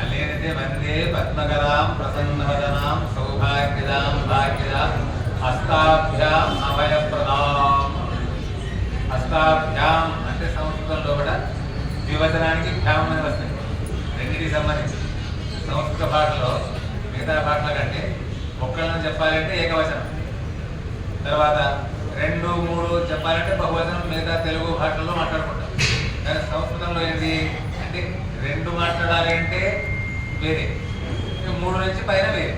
అల్లేనంటే వందే పద్మకరాం ప్రసన్నవదనాం సౌభాగ్యదాం భాగ్యదాం హస్తాభ్యాం అభయప్రదాం హస్తాభ్యాం అంటే సంస్కృతంలో కూడా ద్వివచనానికి భ్యాం అనేది వస్తుంది రెండింటికి సంబంధించి సంస్కృత భాషలో మిగతా భాషల కంటే ఒక్కళ్ళని చెప్పాలంటే ఏకవచనం తర్వాత రెండు మూడు చెప్పాలంటే బహువచనం మిగతా తెలుగు భాషల్లో మాట్లాడుకుంటాం కానీ సంస్కృతంలో ఏది అంటే రెండు మాట్లాడాలి అంటే వేరే మూడు నుంచి పైన వేరే.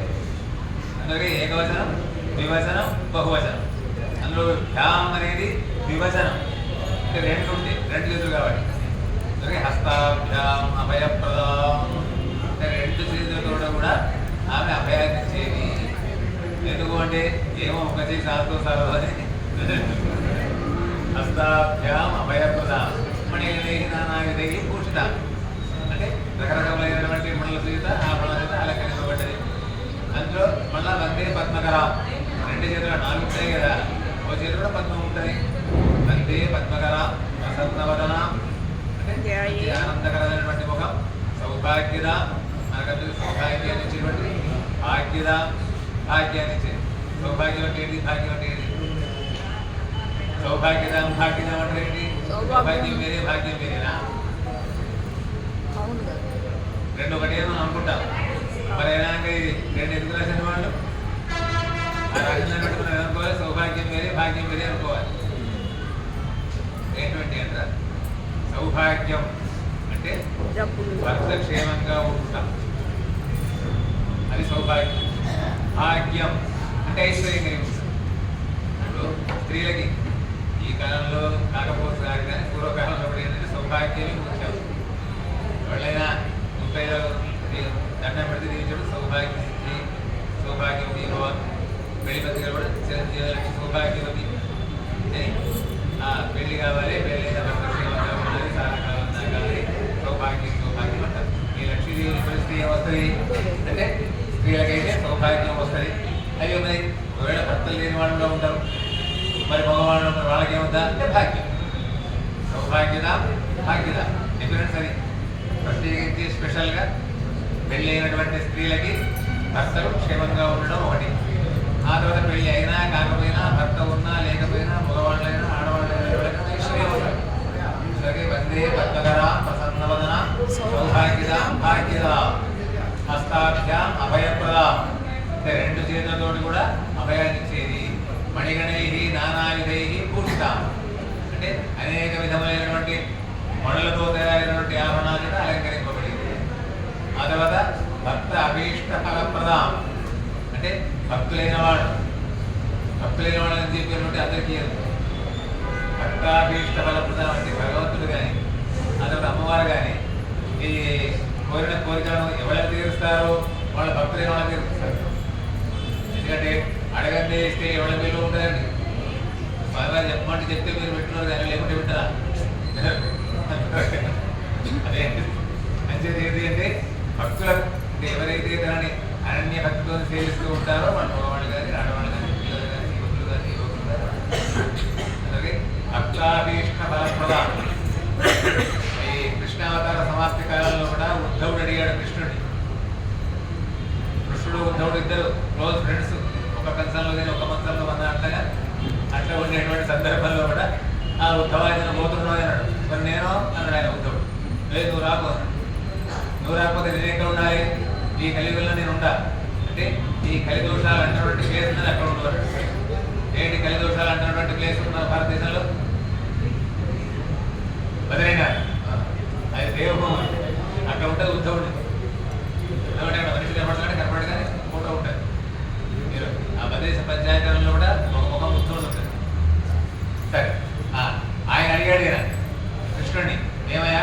అందుకే ఏకవచనం విభజనం బహువచనం. అందులో భ్యాం అనేది విభజనం అంటే రెండు ఉంది రెండు చేతులు కాబట్టి. అందుకే హస్తాభ్యాం అభయప్రదం. అంటే రెండు చేతులతో కూడా ఆమె అభయాన్నిచ్చేది ఎందుకు అంటే ఏమో ఒక చేసి ఆడుతూ సార్ అని. హస్తాభ్యాం అభయప్రదం. అంటే మణుల సీత అలంకరించబడ్డది అందులో మళ్ళా వందే పద్మకరం. రెండు చేతులు నాలుగు ఉంటాయి కదా. ఓ చేతిలో పద్మం ఉంటుంది. వందే పద్మకరం అంటే. ఆనందకరమైనటువంటి ముఖం సౌభాగ్యద మనకందరికి సౌభాగ్యాన్ని ఇచ్చేటువంటి భాగ్యద భాగ్యాన్ని ఇచ్చేది సౌభాగ్యం అంటే ఏంటి? భాగ్యం అంటే ఏంటి? భాగ్యద అంటే ఏంటి? సౌభాగ్యం. వేరే భాగ్యం వేరేనా రెండు ఒకటి ఏమో అనుకుంటాం. మరి రెండు ఎందుకు రాసిన వాళ్ళు? ఆ రాసిన పెట్టుకుని అనుకోవాలి సౌభాగ్యం వేరే భాగ్యం వేరే అనుకోవాలి. ఏంటంటే అంటారా సౌభాగ్యం అంటే భర్త క్షేమంగా ఉంటాం. అది సౌభాగ్యం. భాగ్యం అంటే ఐశ్వర్యం కలిగి ఉంటాం స్త్రీలకి ఈ కాలంలో కాకపోతే కానీ పూర్వకాలంలో కూడా ఏంటంటే సౌభాగ్యమే ముఖ్యం. ఎవరైనా ముప్పై దండం పెడితే దీవించడం సౌభాగ్యవతి సౌభాగ్యం భవన్ పెళ్ళి పత్రిక కూడా చిరంజీవి సౌభాగ్యం అది ఆ, పెళ్ళి కావాలి పెళ్ళి అయిన భర్త క్షేమంగా ఉండాలి చాలా కాలం కావాలి సౌభాగ్యం సౌభాగ్యం అంటారు. ఈ లక్ష్మీదేవి పరిస్థితి ఏమొస్తుంది అంటే స్త్రీలకైతే సౌభాగ్యం వస్తుంది. అవి మరి ఒకవేళ భర్తలు లేని వాళ్ళలో ఉంటారు మరి మగవాళ్ళు ఉంటారు వాళ్ళకి ఏముందా అంటే భాగ్యం. సౌభాగ్యత భాగ్యత డిఫరెన్స్ అది ప్రత్యేకించి స్పెషల్గా పెళ్ళి అయినటువంటి స్త్రీలకి భర్తలు క్షేమంగా ఉండడం ఒకటి ఆ తర్వాత పెళ్ళి అయినా కాకపోయినా భర్త ఉన్నా లేకపోయినా మగవాళ్ళైనా ఆడవాళ్ళైనా ఎవరైనా ఐశ్వర్యం ఉంటారు అలాగే వందే పద్మకర ప్రసన్నవదన సౌభాగ్యత భాగ్యత హస్తాభ్యాం అభయప్రద అంటే రెండు చేతులతోటి కూడా అభయాన్ని ఇచ్చేది మణిగణై పూజితాం అంటే అనేక విధములైనటువంటి మణులతో తయారైనటువంటి ఆభరణాలు అలంకరింపబడింది ఆ తర్వాత భక్త అభీష్ట ఫలప్రదాం. అంటే భక్తులైన వాడు భక్తులైన వాళ్ళని చెప్పినటువంటి అందరికీ భక్తాభీష్ట ఫలప్రదం అంటే భగవంతుడు కానీ ఆ తర్వాత అమ్మవారు కానీ ఈ కోరిన కోరికలను ఎవరైనా తీరుస్తారో? వాళ్ళ భక్తులైన వాళ్ళని తీరుస్తారు. ఎందుకంటే అడగండి ఇస్తే ఎవరి పేర్లు ఉంటాయండి? బాగా చెప్పమంటే చెప్తే మీరు పెట్టున్నారు కానీ లేకుంటే పెట్టరా? అదే. మంచిది ఏది అంటే భక్తులకు అంటే ఎవరైతే దాన్ని అనన్య భక్తితో సేవిస్తూ ఉంటారో మన మగవాళ్ళు కానీ ఆడవాళ్ళు కానీ పిల్లలు కానీ యువకులు కానీ యువకులు కానీ అలాగే భక్తాభీష్ట ఫలప్రద ఈ కృష్ణావతార సమాప్తి కాలంలో కూడా ఉద్ధవుడు అడిగాడు కృష్ణుడిని. కృష్ణుడు ఉద్ధవుడు ఇద్దరు క్లోజ్ ఫ్రెండ్స్ ఒక కంచంలో కానీ ఒక మంచంలో ఉన్న అట్లా అట్లా ఉండేటువంటి సందర్భంలో కూడా ఆ ఉద్ధవ ఆయన అన్నాడు మరి నేను? అన్నాడు ఆయన ఉద్ధవుడు లేదు నువ్వు రాకు నువ్వు రాకపోతే నేను ఎక్కడ ఉండాలి? ఈ కలియుగంలో నేను ఉండా అంటే ఈ కలిదోషాలు అంటున్నటువంటి ప్లేస్ ఉన్నది అక్కడ ఉండదు ఏంటి కలిదోషాలు అంటున్నటువంటి ప్లేస్ ఉన్న భారతదేశంలో? బదరీనాథ్ అది దేవభూమి. అక్కడ ఉంటుంది ఉద్ధవుడు ఉద్ధవుడు అక్కడ మనిషి కనపడతాడు? కనపడగానే ఫోటో ఉంటుంది. మీరు ఆ ప్రదేశ పంచాయతీలో కూడా ఒక ముఖం ఉద్ధవుడు ఉంటుంది సరే ఆ, ఆయన అడిగాడు కదా కృష్ణుడిని ఏమయ్యా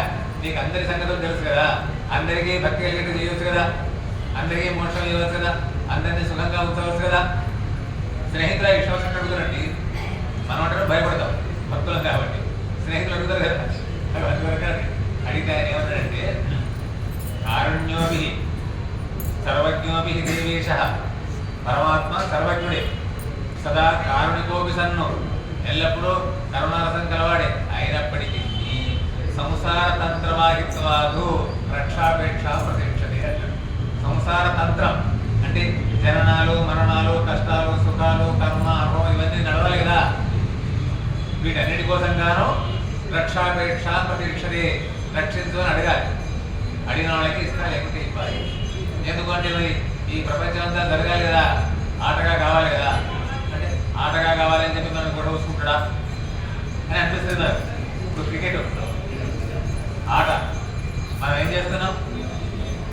నీకు సంగతులు తెలుసు కదా? అందరికీ భక్తి కలిగేట్టు చేయవచ్చు కదా? అందరికీ మోక్షం ఇవ్వచ్చు కదా? అందరినీ సుఖంగా ఉంచవచ్చు కదా? స్నేహితుల విశ్వాసం వచ్చినట్టు అడుగుతారండి మనం అంటే భయపడతాం భక్తులం కాబట్టి. స్నేహితులు అడుగుతారు కదా? అవి అందువరకు అడిగితే ఆయన ఏమన్నాడంటే కారుణ్యోభి సర్వజ్ఞోభి దేవేశ పరమాత్మ సర్వజ్ఞుడే. సదా కారుణికోపి సన్ను. ఎల్లప్పుడూ కరుణారసం కలవాడే. అయినప్పటికీ కాదు రక్షాపేక్ష ప్రతీక్షది అంటాడు సంసార తంత్రం అంటే జననాలు మరణాలు కష్టాలు సుఖాలు కర్మ అర్వం ఇవన్నీ నడవాలి కదా. వీటన్నిటి కోసం గాను రక్షాపేక్ష ప్రతీక్షది రక్షించు అని అడగాలి. అడిగిన వాళ్ళకి ఇస్తా లేకుంటే ఇవ్వాలి. ఎందుకంటే మరి ఈ ప్రపంచం అంతా జరగాలి కదా. ఆటగా కావాలి కదా. అంటే ఆటగా కావాలని చెప్పి మనం గొడవ చూసుకుంటాడా అని అనిపిస్తుంది ఇప్పుడు క్రికెట్ మనం ఏం చేస్తున్నాం?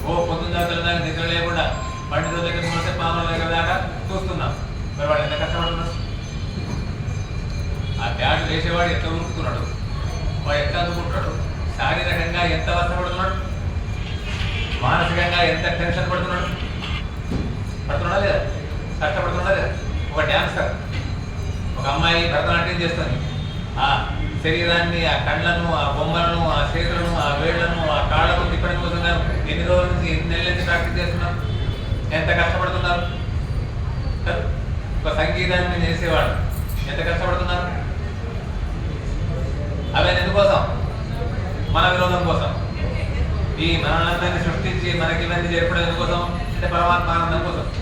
ఓ పొద్దున్న దాకా దాకా నిద్ర లేకుండా పండితుల దగ్గర మోసే పాముల దగ్గర దాకా చూస్తున్నాం. మరి వాడు ఎంత కష్టపడుతున్నారు ఆ బ్యాట్ వేసేవాడు ఎంత ఉరుకుతున్నాడు వాడు ఎంత అందుకుంటున్నాడు? శారీరకంగా ఎంత వర్షపడుతున్నాడు మానసికంగా ఎంత టెన్షన్ పడుతున్నాడు? పడుతున్నాడా లేదా? కష్టపడుతున్నాడా లేదా? ఒక డ్యాన్సర్ ఒక అమ్మాయి భరతనాట్యం చేస్తుంది. ఆ శరీరాన్ని ఆ కళ్ళను ఆ బొమ్మలను ఆ చేతులను ఆ వేళ్ళను ఆ కాళ్ళకు ఎన్ని రోజుల నుంచి ఎన్ని నెలల నుంచి ప్రాక్టీస్ చేస్తున్నారు? ఎంత కష్టపడుతున్నారు? ఒక సంగీతాన్ని చేసేవాడు ఎంత కష్టపడుతున్నారు? అవన్నీ ఎందుకోసం? మన విరోధం కోసం. ఈ మనలందరినీ సృష్టించి మనకి ఇవన్నీ జరపడం ఎందుకోసం? అంటే పరమాత్మ ఆనందం కోసం.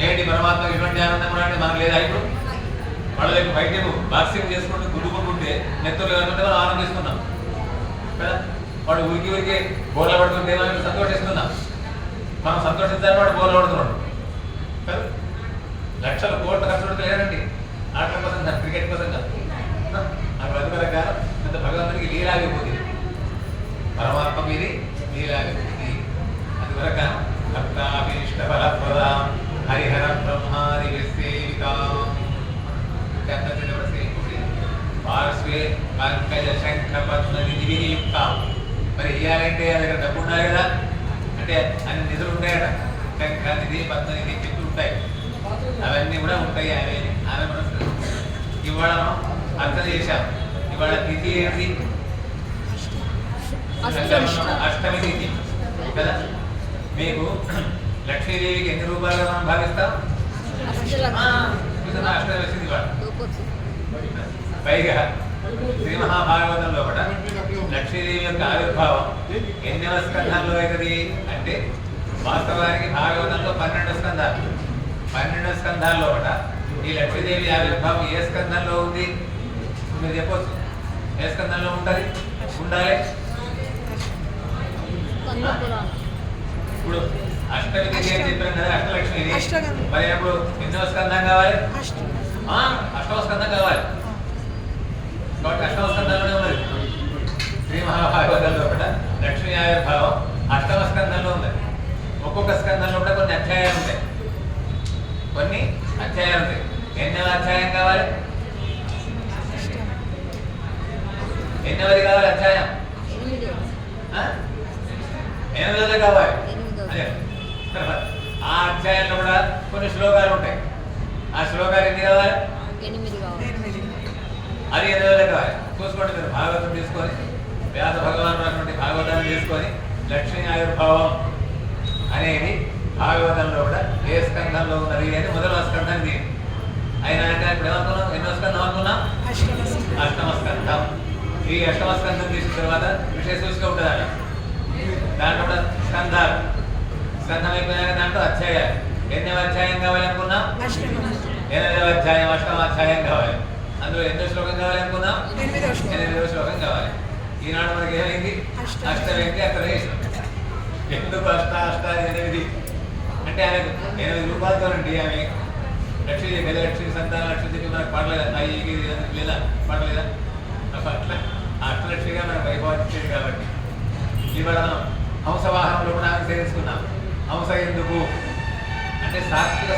ఏంటి పరమాత్మ ఇటువంటి ఆనందం కూడా అంటే మనకు లేదా ఇప్పుడు? వాళ్ళ బయట బాక్సింగ్ చేసుకుంటూ గుడ్డుకుంటుంటే నెత్తులు కనుకుంటే మనం ఆనందిస్తున్నాం. కదా? వాడు ఉరికి ఊరికి బోర్ల పడుతుంది మనం సంతోషిస్తున్నాం. మనం సంతోషించాలని వాడు బోర్ల పడుతున్నాడు. లక్షల కోట్ల ఖర్చు పెడితే లేదండి ఆటల కోసం కాదు, క్రికెట్ కోసం కాదు. ఆ బతుకరక అంత భగవంతునికి లీలాగిపోతుంది పరమాత్మ మీది లీలాగిపోతుంది అది వరక భక్తాభీష్ట ఫలప్రద హరిహర బ్రహ్మాది విసేవితాం పార్శ్వే పంకజ శంఖ పద్మ నిధి వినియుక్తాం మరి ఇయ్యాలంటే ఆ దగ్గర డబ్బు ఉండాలి కదా? అంటే అన్ని నిధులు ఉంటాయట. శంఖ నిధి పద్మ నిధి చెట్లు ఉంటాయి. అవన్నీ కూడా ఉంటాయి ఆమె ఆమె మనసు ఇవాళ అర్థం చేశాం. ఇవాళ తిథి ఏంటి? అష్టమి. తిథి. కదా? మీకు లక్ష్మీదేవికి ఎన్ని రూపాయలుగా మనం భావిస్తాం? అష్టమి వచ్చింది ఇవాళ. పైగా శ్రీ మహాభాగవతంలో కూడా లక్ష్మీదేవి యొక్క ఆవిర్భావం. ఎన్నవ స్కంధాల్లో అవుతుంది అంటే వాస్తవానికి భాగవతంలో పన్నెండు స్కంధాలు. పన్నెండు స్కంధాల్లో కూడా ఈ లక్ష్మీదేవి ఆవిర్భావం ఏ స్కంధంలో ఉంది? మీరు చెప్పొచ్చు. ఏ స్కంధంలో ఉంటుంది? ఉండాలి. ఇప్పుడు అష్టమి తిథి అని చెప్పాం కదా అష్టలక్ష్మి. మరి అప్పుడు ఎన్నో స్కంధం కావాలి? అష్టమ స్కంధం కావాలి. కాబట్టి అష్టమ స్కంధంలోనే ఉన్నది శ్రీ మహాభాగవతంలో కూడా లక్ష్మీ ఆవిర్భావం అష్టమ స్కంధంలో ఉంది. ఒక్కొక్క స్కంధంలో కూడా కొన్ని అధ్యాయాలు ఉంటాయి. కొన్ని అధ్యాయాలు ఉంటాయి. ఎన్నవ అధ్యాయం కావాలి. ఎన్నవది కావాలి అధ్యాయం? ఎనిమిది. ఎనిమిదవది కావాలి. అదే. ఆ అధ్యాయంలో కూడా కొన్ని శ్లోకాలు ఉంటాయి. ఆ శ్లోకాలు ఎన్ని కావాలి? అది ఎనిమిది కావాలి. చూసుకోండి మీరు. భాగవతం తీసుకొని వ్యాస భగవాన్ తీసుకొని లక్ష్మీ ఆవిర్భావం అనేది భాగవతంలో కూడా ఏ స్కంధంలో ఉన్నది అని మొదటి స్కంధం ఇది. అయినా అంటే ఇప్పుడు ఏమనుకున్నాం? ఎన్నో స్కంధం అనుకున్నాం? అష్టమ స్కంధం. ఈ అష్టమ స్కంధం తీసిన తర్వాత విషయ సూచిక ఉంటుంది అక్కడ దాంట్లో కూడా స్కంధాలు. స్కంధం అయిపోయినాక దాంట్లో అధ్యాయాలు. ఎన్నో అధ్యాయం కావాలనుకున్నాం? ఎనిమిదవ అధ్యాయం అష్టమ అధ్యాయం కావాలి. అందులో ఎన్నో శ్లోకం కావాలనుకున్నాం. ఎనిమిదవ శ్లోకం కావాలి. ఈనాడు మనకి ఏమైంది? అష్టమి. అష్టమైంది అక్కడ ఎందుకు అష్ట అష్ట ఎనిమిది. అంటే ఆమెకు ఎనిమిది రూపాయలతోనండి ఆమె. లక్ష్మీ గజ లక్ష్మీ సంతాన లక్ష్మీ చెప్పి మనకు పడలేదా అయ్యి లేదా? పడలేదా అట్లా అష్టలక్ష్మిగా మనకు వైభవం ఇచ్చేది కాబట్టి. ఇవాళ మనం హంసవాహనంలో కూడా ఆమె సేవించుకున్నాం. హంస ఎందుకు? అంటే సాత్విక